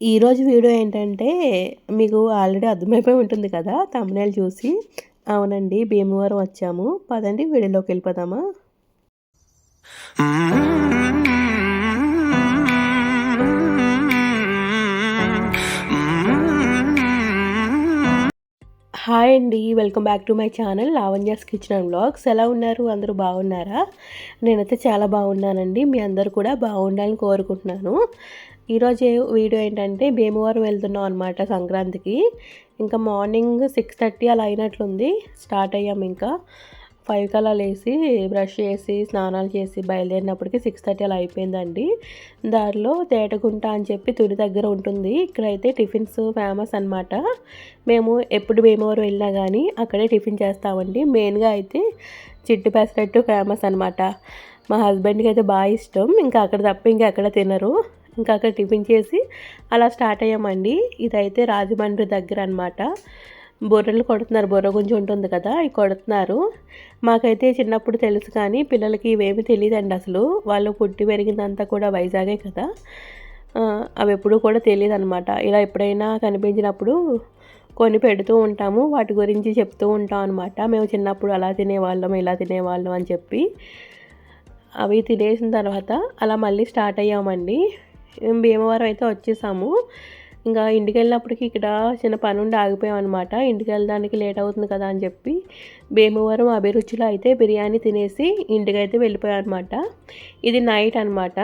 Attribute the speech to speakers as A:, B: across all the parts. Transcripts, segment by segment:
A: ఈరోజు వీడియో ఏంటంటే మీకు ఆల్రెడీ అర్థమైపోయి ఉంటుంది కదా తమిళనాడు చూసి. అవునండి భీమవరం వచ్చాము. పదండి వీడియోలోకి వెళ్ళిపోదామా? హాయ్ అండి welcome back to my channel Lavanya's kitchen and blogs. ఎలా ఉన్నారు? అందరూ బాగున్నారా? నేనైతే చాలా బాగున్నానండి. మీ అందరు కూడా బాగుండాలని కోరుకుంటున్నాను. ఈరోజు వీడియో ఏంటంటే భీమవరం వెళ్తున్నాం అనమాట సంక్రాంతికి. ఇంకా మార్నింగ్ సిక్స్ థర్టీ అలా అయినట్లుంది. స్టార్ట్ అయ్యాం ఇంకా. ఫైవ్ కల్లా లేసి బ్రష్ చేసి స్నానాలు చేసి బయలుదేరినప్పటికి సిక్స్ థర్టీ అలా అయిపోయిందండి. దారిలో తేటగుంట అని చెప్పి తుడి దగ్గర ఉంటుంది. ఇక్కడైతే టిఫిన్స్ ఫేమస్ అనమాట మేము ఎప్పుడు భీమవరం వెళ్ళినా కానీ అక్కడే టిఫిన్ చేస్తామండి. మెయిన్గా అయితే చిట్టు పెసరట్టు ఫేమస్ అనమాట మా హస్బెండ్కి అయితే బాగా ఇష్టం. ఇంకా అక్కడ తప్ప ఇంకా అక్కడ తినరు. ఇంకా అక్కడ టిఫిన్ చేసి అలా స్టార్ట్ అయ్యామండి. ఇదైతే రాజమండ్రి దగ్గర అనమాట బొర్రెలు కొడుతున్నారు. బొర్ర గుంజి ఉంటుంది కదా అవి కొడుతున్నారు. మాకైతే చిన్నప్పుడు తెలుసు కానీ పిల్లలకి ఇవేమి తెలియదండి అసలు. వాళ్ళు పుట్టి పెరిగిందంతా కూడా వైజాగే కదా. అవి ఎప్పుడు కూడా తెలియదు అనమాట ఇలా ఎప్పుడైనా కనిపించినప్పుడు కొని పెడుతూ ఉంటాము. వాటి గురించి చెప్తూ ఉంటాం అనమాట మేము చిన్నప్పుడు అలా తినేవాళ్ళం ఇలా తినేవాళ్ళం అని చెప్పి. అవి తినేసిన తర్వాత అలా మళ్ళీ స్టార్ట్ అయ్యామండి. భీమవరం అయితే వచ్చేసాము. ఇంకా ఇంటికి వెళ్ళినప్పటికి ఇక్కడ చిన్న పని ఉండి ఆగిపోయామన్నమాట అనమాట ఇంటికి వెళ్ళడానికి లేట్ అవుతుంది కదా అని చెప్పి భీమవరం అభిరుచిలో అయితే బిర్యానీ తినేసి ఇంటికైతే వెళ్ళిపోయాం అనమాట ఇది నైట్ అనమాట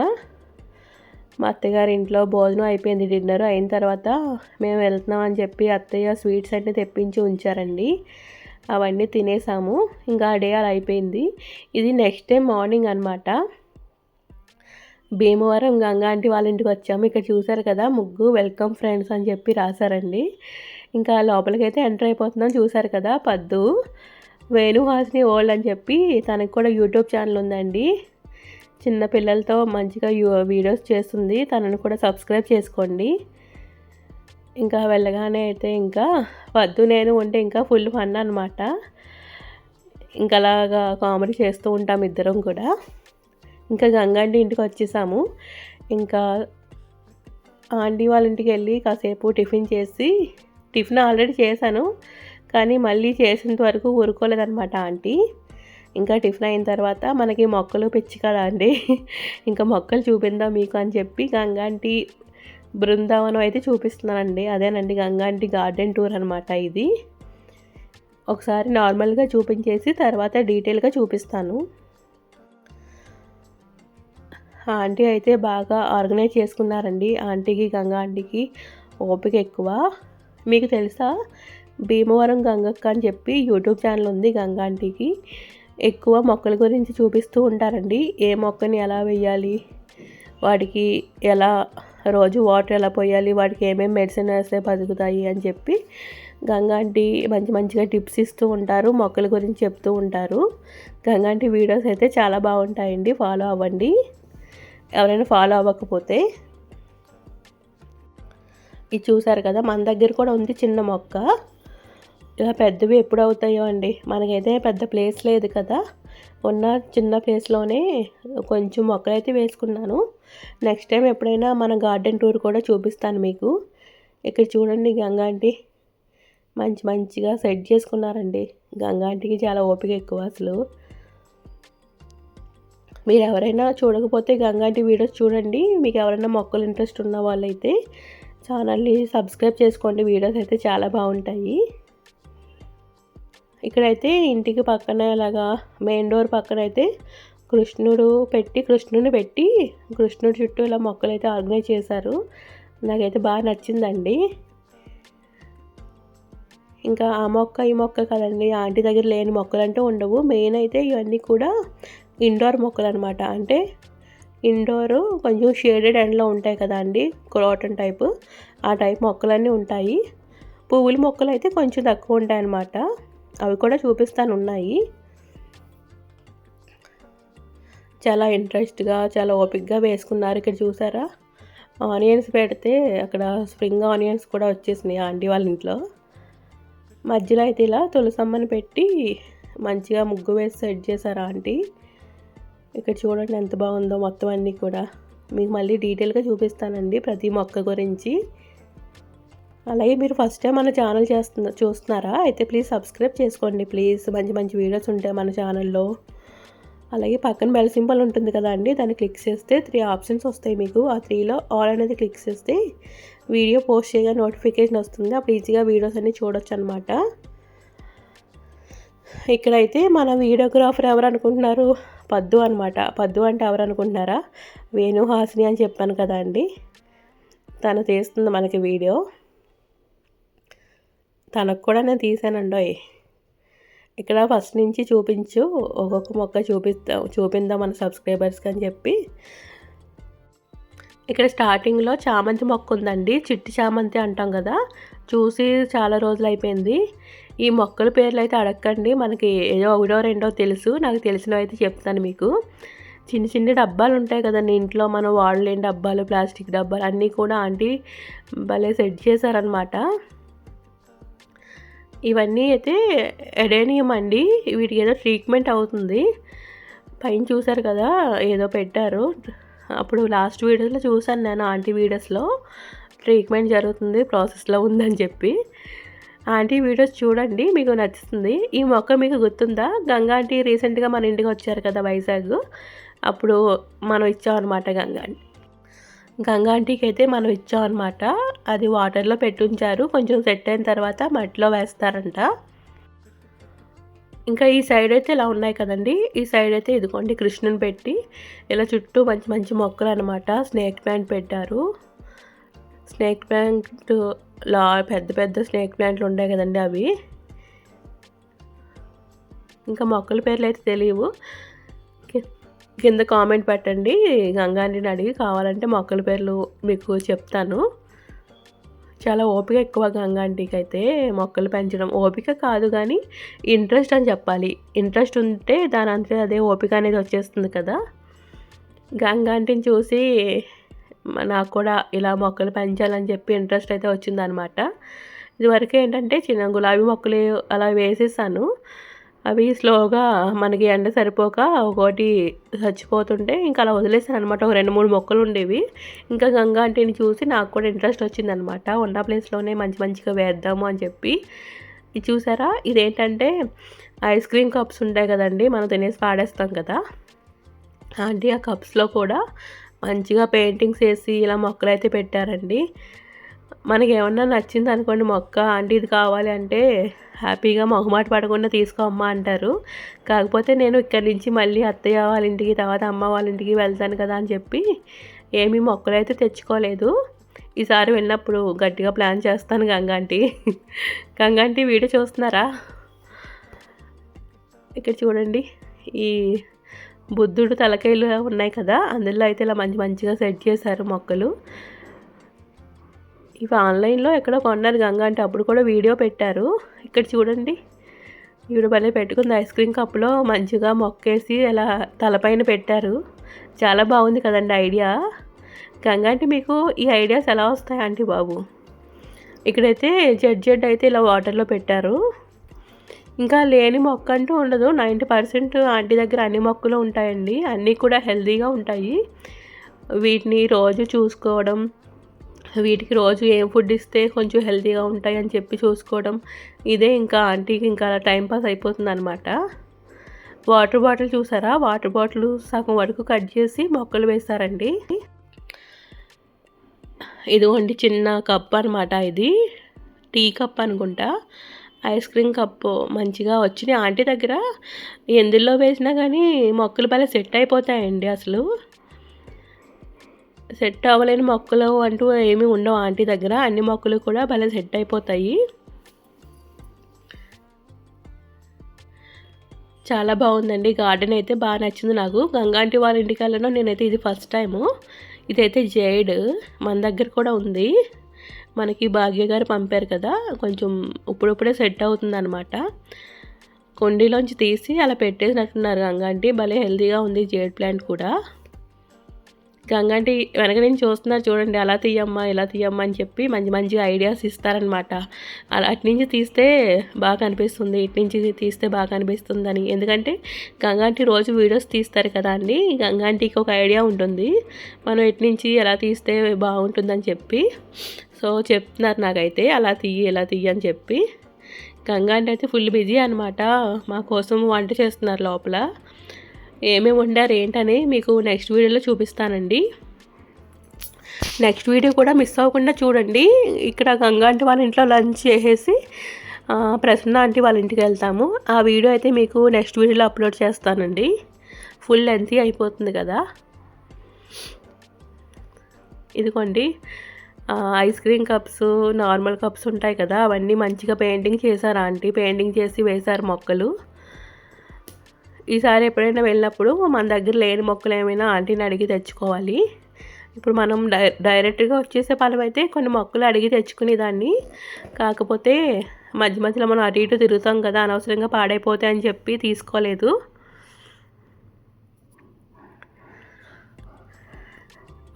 A: మా అత్తగారి ఇంట్లో భోజనం అయిపోయింది డిన్నర్ అయిన తర్వాత మేము వెళ్తున్నాం అని చెప్పి అత్తయ్య స్వీట్స్ అన్నీ తెప్పించి ఉంచారండి. అవన్నీ తినేసాము. ఇంకా డే అలా అయిపోయింది. ఇది నెక్స్ట్ డే మార్నింగ్ అనమాట భీమవరం గంగా ఆంటీ వాళ్ళ ఇంటికి వచ్చాము. ఇక్కడ చూసారు కదా ముగ్గు వెల్కమ్ ఫ్రెండ్స్ అని చెప్పి రాశారండి. ఇంకా లోపలికి అయితే ఎంటర్ అయిపోతున్నాం. చూసారు కదా పద్దు వేణుహాసిని ఓల్డ్ అని చెప్పి తనకు కూడా యూట్యూబ్ ఛానల్ ఉందండి. చిన్న పిల్లలతో మంచిగా వీడియోస్ చేస్తుంది. తనను కూడా సబ్స్క్రైబ్ చేసుకోండి. ఇంకా వెళ్ళగానే అయితే ఇంకా వద్దు నేను ఉంటే ఇంకా ఫుల్ ఫన్ అనమాట ఇంకా అలాగా కామెడీ చేస్తూ ఉంటాం ఇద్దరం కూడా. ఇంకా గంగాంటి ఇంటికి వచ్చేసాము. ఇంకా ఆంటీ వాళ్ళ ఇంటికి వెళ్ళి కాసేపు టిఫిన్ చేసి టిఫిన్ ఆల్రెడీ చేశాను కానీ మళ్ళీ చేసేంత వరకు ఊరుకోలేదనమాట ఆంటీ. ఇంకా టిఫిన్ అయిన తర్వాత మనకి మొక్కలు పిచ్చి కదా అండి. ఇంకా మొక్కలు చూపిందాం మీకు అని చెప్పి గంగాంటి బృందావనం అయితే చూపిస్తున్నానండి. అదేనండి గంగాంటి గార్డెన్ టూర్ అనమాట ఇది. ఒకసారి నార్మల్గా చూపించేసి తర్వాత డీటెయిల్గా చూపిస్తాను. ఆంటీ అయితే బాగా ఆర్గనైజ్ చేసుకున్నారండి. ఆంటీకి గంగా ఆంటీకి ఓపిక ఎక్కువ. మీకు తెలుసా? భీమవరం గంగక్క అని చెప్పి యూట్యూబ్ ఛానల్ ఉంది గంగా ఆంటీకి. ఎక్కువ మొక్కల గురించి చూపిస్తూ ఉంటారండి. ఏ మొక్కని ఎలా వేయాలి? వాటికి ఎలా రోజు వాటర్ ఎలా పోయాలి? వాటికి ఏమేమి మెడిసిన్ వేస్తే బతుకుతాయి అని చెప్పి గంగాంటి మంచి మంచిగా టిప్స్ ఇస్తూ ఉంటారు. మొక్కల గురించి చెప్తూ ఉంటారు. గంగాంటి వీడియోస్ అయితే చాలా బాగుంటాయండి. ఫాలో అవ్వండి. ఎవరైనా ఫాలో అవ్వకపోతే ఇది చూసారు కదా మన దగ్గర కూడా ఉంది చిన్న మొక్క. ఇలా పెద్దవి ఎప్పుడు అవుతాయో అండి. మనకైతే పెద్ద ప్లేస్ లేదు కదా. ఉన్న చిన్న ప్లేస్లోనే కొంచెం మొక్కలైతే వేసుకున్నాను. నెక్స్ట్ టైం ఎప్పుడైనా మన గార్డెన్ టూర్ కూడా చూపిస్తాను మీకు. ఇక్కడ చూడండి గంగా ఆంటీ. మంచి మంచిగా సెట్ చేసుకున్నారండి. గంగా ఆంటీకి చాలా ఓపిక ఎక్కువ అసలు. మీరు ఎవరైనా చూడకపోతే గంగాంటి వీడియోస్ చూడండి. మీకు ఎవరైనా మొక్కలు ఇంట్రెస్ట్ ఉన్న వాళ్ళైతే ఛానల్ని సబ్స్క్రైబ్ చేసుకోండి. వీడియోస్ అయితే చాలా బాగుంటాయి. ఇక్కడైతే ఇంటికి పక్కన ఇలాగా మెయిన్ డోర్ పక్కన అయితే కృష్ణుడు పెట్టి కృష్ణుని పెట్టి కృష్ణుడి చుట్టూ ఇలా మొక్కలు అయితే ఆర్గనైజ్ చేశారు. నాకైతే బాగా నచ్చిందండి. ఇంకా ఆ మొక్క ఈ మొక్క కదండి. ఆంటీ దగ్గర లేని మొక్కలు అంటే ఉండవు. మెయిన్ అయితే ఇవన్నీ కూడా ఇండోర్ మొక్కలు అనమాట అంటే ఇండోర్ కొంచెం షేడెడ్ ఎండ్లో ఉంటాయి కదా అండి క్రోటన్ టైపు. ఆ టైప్ మొక్కలన్నీ ఉంటాయి. పువ్వుల మొక్కలు అయితే కొంచెం తక్కువ ఉంటాయి అన్నమాట. అవి కూడా చూపిస్తాను ఉన్నాయి. చాలా ఇంట్రెస్ట్గా చాలా ఓపిక్గా వేసుకున్నారు. ఇక్కడ చూసారా? ఆనియన్స్ పెడితే అక్కడ స్ప్రింగ్ ఆనియన్స్ కూడా వచ్చేసినాయి ఆంటీ వాళ్ళ ఇంట్లో. మధ్యలో అయితే ఇలా తులసమ్మని పెట్టి మంచిగా ముగ్గు వేసి సెట్ చేశారు ఆంటీ. ఇక్కడ చూడండి ఎంత బాగుందో మొత్తం అన్నీ కూడా. మీకు మళ్ళీ డీటెయిల్గా చూపిస్తానండి ప్రతి మొక్క గురించి. అలాగే మీరు ఫస్ట్ టైం మన ఛానల్ చేస్తున్న చూస్తున్నారా? అయితే ప్లీజ్ సబ్స్క్రైబ్ చేసుకోండి ప్లీజ్. మంచి మంచి వీడియోస్ ఉంటాయి మన ఛానల్లో. అలాగే పక్కన బెల్ సింబల్ ఉంటుంది కదా అండి దాన్ని క్లిక్ చేస్తే త్రీ ఆప్షన్స్ వస్తాయి మీకు. ఆ త్రీలో ఆల్ అనేది క్లిక్ చేస్తే వీడియో పోస్ట్ చేయగా నోటిఫికేషన్ వస్తుంది. అప్పుడు ఈజీగా వీడియోస్ అన్నీ చూడొచ్చు అనమాట ఇక్కడైతే మన వీడియోగ్రాఫర్ ఎవరు అనుకుంటున్నారు? పద్దు అనమాట పద్దు అంటే ఎవరు అనుకుంటున్నారా? అని చెప్పాను కదా అండి. తను తీస్తుంది మనకి వీడియో. తనకు కూడా నేను తీసానండోయ్ ఇక్కడ ఫస్ట్ నుంచి చూపించు ఒక్కొక్క మొక్క చూపిస్తాం చూపిందాం మన సబ్స్క్రైబర్స్కి అని చెప్పి. ఇక్కడ స్టార్టింగ్లో చామంతి మొక్క ఉందండి. చిట్టి చామంతి అంటాం కదా. చూసి చాలా రోజులు అయిపోయింది. ఈ మొక్కల పేర్లు అయితే అడగండి మనకి ఏదో ఒకటో రెండో తెలుసు. నాకు తెలిసినవి అయితే చెప్తాను మీకు. చిన్న చిన్న డబ్బాలు ఉంటాయి కదండి. ఇంట్లో మనం వాడలేని డబ్బాలు ప్లాస్టిక్ డబ్బాలు అన్నీ కూడా ఆంటీ భలే సెట్ చేశారనమాట ఇవన్నీ అయితే ఎడేనియం అండి. వీటికి ఏదో ట్రీట్మెంట్ అవుతుంది. పైన చూశారు కదా ఏదో పెట్టారు. అప్పుడు లాస్ట్ వీడియోస్లో చూశాను నేను ఆంటీ వీడియోస్లో. ట్రీట్మెంట్ జరుగుతుంది ప్రాసెస్లో ఉందని చెప్పి. ఆంటీ వీడియోస్ చూడండి మీకు నచ్చుతుంది. ఈ మొక్క మీకు గుర్తుందా? గంగా ఆంటీ రీసెంట్గా మన ఇంటికి వచ్చారు కదా వైజాగ్. అప్పుడు మనం ఇచ్చామన్నమాట గంగా గంగా ఆంటీకి అయితే మనం ఇచ్చామన్నమాట. అది వాటర్లో పెట్టుంచారు. కొంచెం సెట్ అయిన తర్వాత మట్టిలో వేస్తారంట. ఇంకా ఈ సైడ్ అయితే ఇలా ఉన్నాయి కదండి. ఈ సైడ్ అయితే ఇదిగోండి కృష్ణుని పెట్టి. ఇలా చుట్టూ మంచి మంచి మొక్కలు అనమాట స్నేక్ ప్లాంట్ పెట్టారు. స్నేక్ ప్లాంట్ లా పెద్ద పెద్ద స్నేక్ ప్లాంట్లు ఉంటాయి కదండి అవి. ఇంకా మొక్కల పేర్లు అయితే తెలియవు. కింద కామెంట్ పెట్టండి. గంగాంటిని అడిగి కావాలంటే మొక్కల పేర్లు మీకు చెప్తాను. చాలా ఓపిక ఎక్కువ గంగాంటికి అయితే మొక్కలు పెంచడం. ఓపిక కాదు కానీ ఇంట్రెస్ట్ అని చెప్పాలి. ఇంట్రెస్ట్ ఉంటే దాని అంతే అదే ఓపిక అనేది వచ్చేస్తుంది కదా. గంగాంటిని చూసి నాకు కూడా ఇలా మొక్కలు పెంచాలని చెప్పి ఇంట్రెస్ట్ అయితే వచ్చిందనమాట. ఇదివరకు ఏంటంటే చిన్న గులాబీ మొక్కలు అలా వేసేసాను. అవి స్లోగా మనకి ఎండ సరిపోక ఒకటి చచ్చిపోతుంటే ఇంకా అలా వదిలేసాను అనమాట ఒక రెండు మూడు మొక్కలు ఉండేవి. ఇంకా గంగా ఆంటీని చూసి నాకు కూడా ఇంట్రెస్ట్ వచ్చిందనమాట. ఉన్న ప్లేస్లోనే మంచి మంచిగా వేద్దాము అని చెప్పి. ఇది చూసారా? ఇదేంటంటే ఐస్ క్రీమ్ కప్స్ ఉంటాయి కదండి మనం తినేసి పాడేస్తాం కదా. ఆంటీ ఆ కప్స్లో కూడా మంచిగా పెయింటింగ్స్ వేసి ఇలా మొక్కలు అయితే పెట్టారండి. మనకి ఏమన్నా నచ్చింది అనుకోండి మొక్క అంటే ఇది కావాలి అంటే హ్యాపీగా మొహమాట పడకుండా తీసుకోమ్మా అంటారు. కాకపోతే నేను ఇక్కడి నుంచి మళ్ళీ అత్తయ్య వాళ్ళ ఇంటికి తర్వాత అమ్మ వాళ్ళ ఇంటికి వెళ్తాను కదా అని చెప్పి ఏమీ మొక్కలు అయితే తెచ్చుకోలేదు. ఈసారి వెళ్ళినప్పుడు గట్టిగా ప్లాన్ చేస్తాను గంగాంటి. గంగాంటి వీడియో చూస్తున్నారా? ఇక్కడ చూడండి ఈ బుద్ధుడు తలకాయలు ఉన్నాయి కదా అందులో అయితే ఇలా మంచి మంచిగా సెట్ చేశారు మొక్కలు. ఇవి ఆన్లైన్లో ఎక్కడో కొన్నారు గంగ అంటే అప్పుడు కూడా వీడియో పెట్టారు. ఇక్కడ చూడండి. ఈవిడ భలే పెట్టుకుంది ఐస్ క్రీమ్ కప్లో మంచిగా మొక్కేసి ఇలా తలపైన పెట్టారు. చాలా బాగుంది కదండి ఐడియా. గంగా అంటే మీకు ఈ ఐడియాస్ ఎలా వస్తాయి ఆంటీ బాబు? ఇక్కడైతే జడ్ జడ్ అయితే ఇలా వాటర్లో పెట్టారు. ఇంకా లేని మొక్క అంటూ ఉండదు. నైంటీ పర్సెంట్ ఆంటీ దగ్గర అన్ని మొక్కలు ఉంటాయండి. అన్నీ కూడా హెల్తీగా ఉంటాయి. వీటిని రోజు చూసుకోవడం వీటికి రోజు ఏం ఫుడ్ ఇస్తే కొంచెం హెల్తీగా ఉంటాయి అని చెప్పి చూసుకోవడం ఇదే ఇంకా ఆంటీకి ఇంకా అలా టైంపాస్ అయిపోతుంది అనమాట వాటర్ బాటిల్ చూసారా? వాటర్ బాటిల్ సగం వరకు కట్ చేసి మొక్కలు వేస్తారండి ఇదిగోండి చిన్న కప్ అనమాట ఇది. టీ కప్ అనుకుంటా. ఐస్ క్రీమ్ కప్పు మంచిగా వచ్చినాయి. ఆంటీ దగ్గర ఎందులో వేసినా కానీ మొక్కలు భలే సెట్ అయిపోతాయండి అసలు. సెట్ అవ్వలేని మొక్కలు అంటూ ఏమీ ఉండవు ఆంటీ దగ్గర. అన్ని మొక్కలు కూడా భలే సెట్ అయిపోతాయి. చాలా బాగుందండి. గార్డెన్ అయితే బాగా నచ్చింది నాకు. గంగాంటి వాళ్ళ ఇంటికి వెళ్ళను నేనైతే ఇది ఫస్ట్ టైము. ఇదైతే జైడ్. మన దగ్గర కూడా ఉంది. మనకి భాగ్య గారు పంపారు కదా కొంచెం ఇప్పుడప్పుడే సెట్ అవుతుంది అనమాట కొండీలోంచి తీసి అలా పెట్టేసినట్టున్నారు గంగాంటి భలే హెల్తీగా ఉంది జేడ్ ప్లాంట్ కూడా. గంగంటి వెనక నుంచి చూస్తున్నారు చూడండి అలా తీయమ్మా ఇలా తీయమ్మా అని చెప్పి మంచి మంచి ఐడియాస్ ఇస్తారనమాట అలా అటు నుంచి తీస్తే బాగా కనిపిస్తుంది ఇటు నుంచి తీస్తే బాగా కనిపిస్తుందని అని ఎందుకంటే గంగాంటి రోజు వీడియోస్ తీస్తారు కదా అండి గంగాంటికి ఒక ఐడియా ఉంటుంది. మనం ఎటు నుంచి ఎలా తీస్తే బాగుంటుందని చెప్పి. సో చెప్తున్నారు నాకైతే అలా తీయి ఎలా తీయి అని చెప్పి. గంగాంటి అయితే ఫుల్ బిజీ అనమాట మా కోసం వంట చేస్తున్నారు లోపల. ఏమేమి వండారు ఏంటని మీకు నెక్స్ట్ వీడియోలో చూపిస్తానండి. నెక్స్ట్ వీడియో కూడా మిస్ అవ్వకుండా చూడండి. ఇక్కడ గంగా అంటే వాళ్ళ ఇంట్లో లంచ్ చేసేసి ప్రసన్న ఆంటీ వాళ్ళ ఇంటికి వెళ్తాము. ఆ వీడియో అయితే మీకు నెక్స్ట్ వీడియోలో అప్లోడ్ చేస్తానండి. ఫుల్ లెంత్ అయిపోతుంది కదా. ఇదిగోండి. Ice cream cups normal cups ఉంటాయి కదా అవన్నీ మంచిగా పెయింటింగ్ చేశారు ఆంటీ పెయింటింగ్ చేసి వేశారు మొక్కలు. ఈసారి ఎప్పుడైనా వెళ్ళినప్పుడు మన దగ్గర లేని మొక్కలు ఏమైనా ఆంటీని అడిగి తెచ్చుకోవాలి. ఇప్పుడు మనం డై డైరెక్ట్గా వచ్చేసే పని అయితే కొన్ని మొక్కలు అడిగి తెచ్చుకునేదాన్ని. కాకపోతే మధ్య మధ్యలో మనం అటు ఇటు తిరుగుతాం కదా అనవసరంగా పాడైపోతాయి అని చెప్పి తీసుకోలేదు.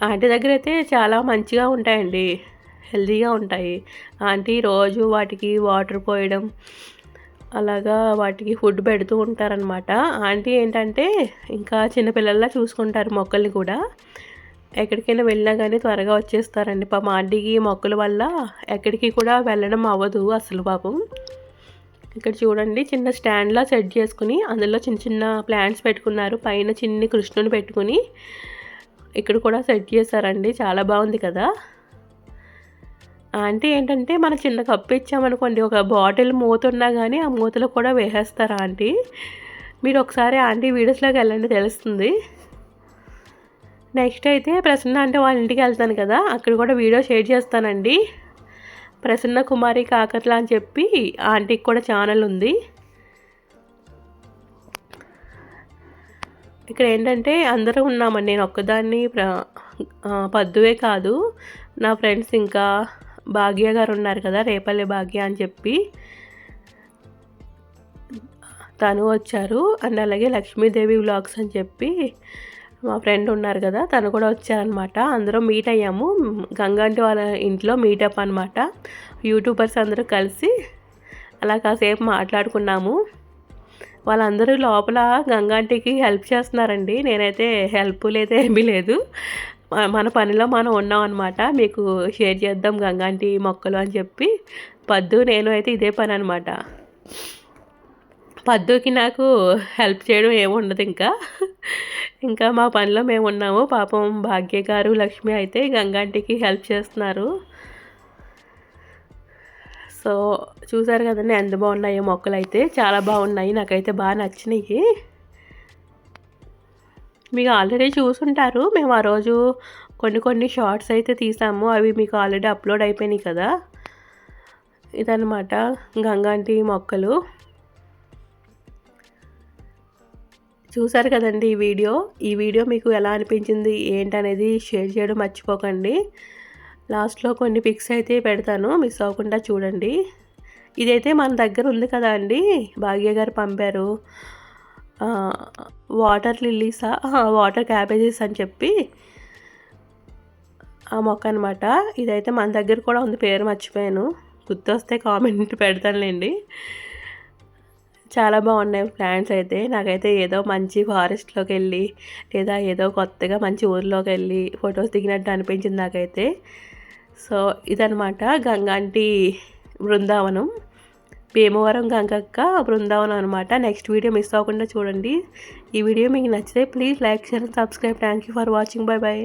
A: ఆంటీ దగ్గర అయితే చాలా మంచిగా ఉంటాయండి. హెల్తీగా ఉంటాయి. ఆంటీ రోజు వాటికి వాటర్ పోయడం అలాగా వాటికి ఫుడ్ పెడుతూ ఉంటారనమాట ఆంటీ ఏంటంటే ఇంకా చిన్నపిల్లల్లా చూసుకుంటారు మొక్కల్ని కూడా. ఎక్కడికైనా వెళ్ళినా కానీ త్వరగా వచ్చేస్తారండి. పాపం ఆంటీకి మొక్కల వల్ల ఎక్కడికి కూడా వెళ్ళడం అవ్వదు అసలు పాపం. ఇక్కడ చూడండి చిన్న స్టాండ్లా సెట్ చేసుకుని అందులో చిన్న చిన్న ప్లాంట్స్ పెట్టుకున్నారు. పైన చిన్ని కృష్ణుని పెట్టుకుని ఇక్కడ కూడా సెట్ చేశారండి. చాలా బాగుంది కదా. ఆంటీ ఏంటంటే మన చిన్న కప్పు ఇచ్చామనుకోండి ఒక బాటిల్ మూత ఉన్నా కానీ ఆ మూతలో కూడా వేసేస్తారు ఆంటీ? మీరు ఒకసారి ఆంటీ వీడియోస్లోకి వెళ్ళండి తెలుస్తుంది. నెక్స్ట్ అయితే ప్రసన్న అంటే వాళ్ళ ఇంటికి వెళ్తాను కదా అక్కడ కూడా వీడియో షేర్ చేస్తానండి. ప్రసన్న కుమారి కాకర్ల అని చెప్పి ఆంటీకి కూడా ఛానల్ ఉంది. ఇక్కడ ఏంటంటే అందరూ ఉన్నామండి నేను ఒక్కదాన్ని పద్దువే కాదు. నా ఫ్రెండ్స్ ఇంకా భాగ్య గారు ఉన్నారు కదా రేపల్లి భాగ్య అని చెప్పి తను వచ్చారు. అండ్ అలాగే లక్ష్మీదేవి వ్లాగ్స్ అని చెప్పి మా ఫ్రెండ్ ఉన్నారు కదా తను కూడా వచ్చారనమాట అందరం మీట్ అయ్యాము. గంగాంటి వాళ్ళ ఇంట్లో మీటప్ అనమాట యూట్యూబర్స్ అందరూ కలిసి అలా కాసేపు మాట్లాడుకున్నాము. వాళ్ళందరూ లోపల గంగాంటికి హెల్ప్ చేస్తున్నారండి. నేనైతే హెల్ప్ లేదే ఏమీ లేదు. మన పనిలో మనం ఉన్నాం అనమాట మీకు షేర్ చేద్దాం గంగాంటి మొక్కలు అని చెప్పి. పద్దు నేను అయితే ఇదే పని అనమాట పద్దుకి నాకు హెల్ప్ చేయడం ఏముండదు ఇంకా. ఇంకా మా పనిలో మేము ఉన్నాము. పాపం భాగ్య గారు లక్ష్మి అయితే గంగాంటికి హెల్ప్ చేస్తున్నారు. సో చూసారు కదండి ఎంత బాగున్నాయి మొక్కలు అయితే చాలా బాగున్నాయి. నాకైతే బాగా నచ్చినాయి. మీకు ఆల్రెడీ చూసుంటారు. మేము ఆ రోజు కొన్ని కొన్ని షార్ట్స్ అయితే తీసాము. అవి మీకు ఆల్రెడీ అప్లోడ్ అయిపోయినాయి కదా. ఇదనమాట గంగాంటి మొక్కలు. చూసారు కదండి ఈ వీడియో. ఈ వీడియో మీకు ఎలా అనిపించింది ఏంటనేది షేర్ చేయడం మర్చిపోకండి. లాస్ట్లో కొన్ని పిక్స్ అయితే పెడతాను మిస్ అవ్వకుండా చూడండి. ఇదైతే మన దగ్గర ఉంది కదా అండి. భాగ్య గారు పంపారు. వాటర్ లిల్లీసా? వాటర్ క్యాబేజెస్ అని చెప్పి ఆ మొక్క అనమాట ఇదైతే మన దగ్గర కూడా ఉంది పేరు మర్చిపోయాను. గుర్తొస్తే కామెంట్ పెడతానులేండి. చాలా బాగున్నాయి ప్లాంట్స్ అయితే. నాకైతే ఏదో మంచి ఫారెస్ట్లోకి వెళ్ళి లేదా ఏదో కొత్తగా మంచి ఊర్లోకి వెళ్ళి ఫొటోస్ దిగినట్టు అనిపించింది నాకైతే. సో ఇదనమాట గంగాంటి బృందావనం. భీమవరం గంగక్క బృందావనం అనమాట నెక్స్ట్ వీడియో మిస్ అవ్వకుండా చూడండి. ఈ వీడియో మీకు నచ్చితే please like share subscribe thank you for watching bye bye